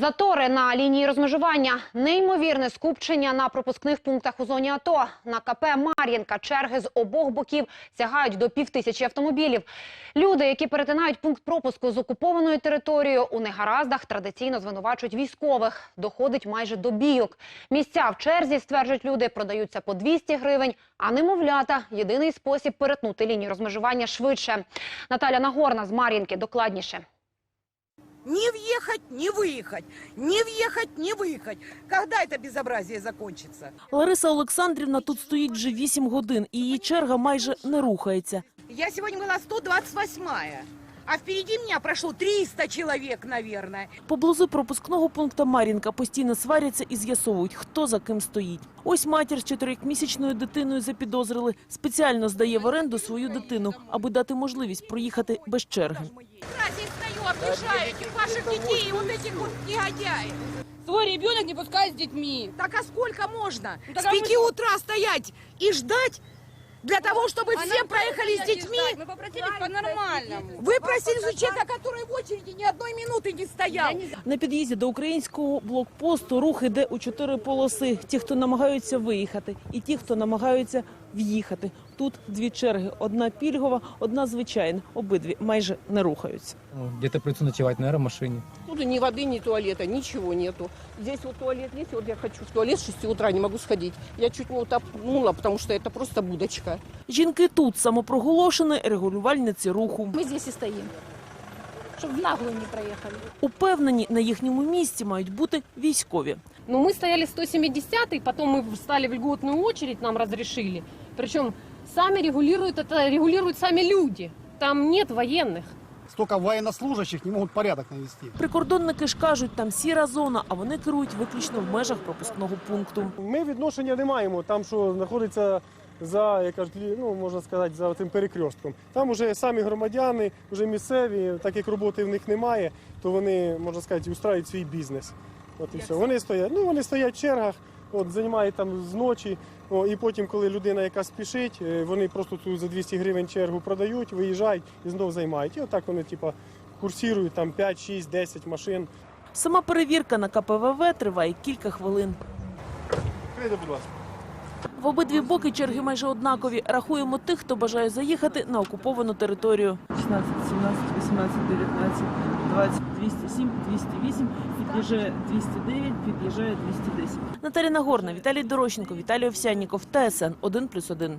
Затори на лінії розмежування, неймовірне скупчення на пропускних пунктах у зоні АТО. На КП Мар'їнка черги з обох боків сягають до півтисячі автомобілів. Люди, які перетинають пункт пропуску з окупованою територією, у негараздах традиційно звинувачують військових. Доходить майже до бійок. Місця в черзі, стверджують люди, продаються по 200 гривень, а немовлята – єдиний спосіб перетнути лінію розмежування швидше. Наталя Нагорна з Мар'їнки докладніше. Не въехать, не выехать, не въехать, не выехать. Когда это безобразие закончится? Лариса Олександрівна тут стоїть вже 8 годин, і її черга майже не рухається. Я сегодня была 128-я, а впереди меня прошло 300 человек, наверное. Поблизу пропускного пункта Мар'їнка постійно сваряться і з'ясовують, хто за ким стоїть. Ось матір з чотирьохмісячною дитиною запідозрили. Спеціально здає в оренду свою дитину, аби дати можливість проїхати без черги. Здесь стою, объезжаю этих ваших детей и вот этих вот негодяев. Свой ребенок не пускай с детьми. Так а сколько можно? Ну, так С а мы 5 утра стоять и ждать для того, чтобы А все нам проехали с нельзя детьми? ждать, Мы попросили по-нормальному. Вы просили за человека, который в очереди ни одной минуты не стоял. На під'їзді до українського блокпосту рух іде у чотири полоси. Ті, хто намагаються виїхати, і ті, хто намагаються в'їхати. Тут дві черги: одна пільгова, одна звичайна. Обидві майже не рухаються. Ну, Где-то придется ночевать, наверное, в машине. Тут ни воды, ни туалета, ничего нету. Здесь вот туалет есть, вот я хочу в туалет с 6 утра, не могу сходить. Я чуть не утопнула, потому что это просто будочка. Жінки тут самопроголошені регулювальниці руху. Мы здесь и стоим, чтобы в наглую не проехали. Упевнені, на їхньому місці мають бути військові. Но мы стояли 170-й, потом мы встали в льготную очередь, нам разрешили. Причем сами регулируют, это регулируют сами люди. Там нет военных. столько военнослужащих не могут порядок навести. Прикордонники ж кажуть, там сіра зона, а вони керують виключно в межах пропускного пункту. Ми відношення не маємо там, що знаходиться за, як кажуть, ну можна сказати, за цим перекрестком. Там вже самі громадяни, вже місцеві, так як роботи в них немає, то вони, можна сказати, устраюють свій бізнес. От і все. Вони стоять. Ну вони стоять в чергах, от займають там з ночі. О, і потім, коли людина яка спішить, е, вони просто цю за 200 гривень чергу продають, виїжджають і знов займають. І отак вони, типа, курсірують там 5, 6, 10 машин. Сама перевірка на КПВВ триває кілька хвилин. Прийде, будь ласка. В обидві боки черги майже однакові. Рахуємо тих, хто бажає заїхати на окуповану територію. 16, 17, 18, 19, 20, 207, 208, під'їжджає 209, під'їжджає 210. Наталя Нагорна, Віталій Дорощенко, Віталій Овсянніков, ТСН 1+,1.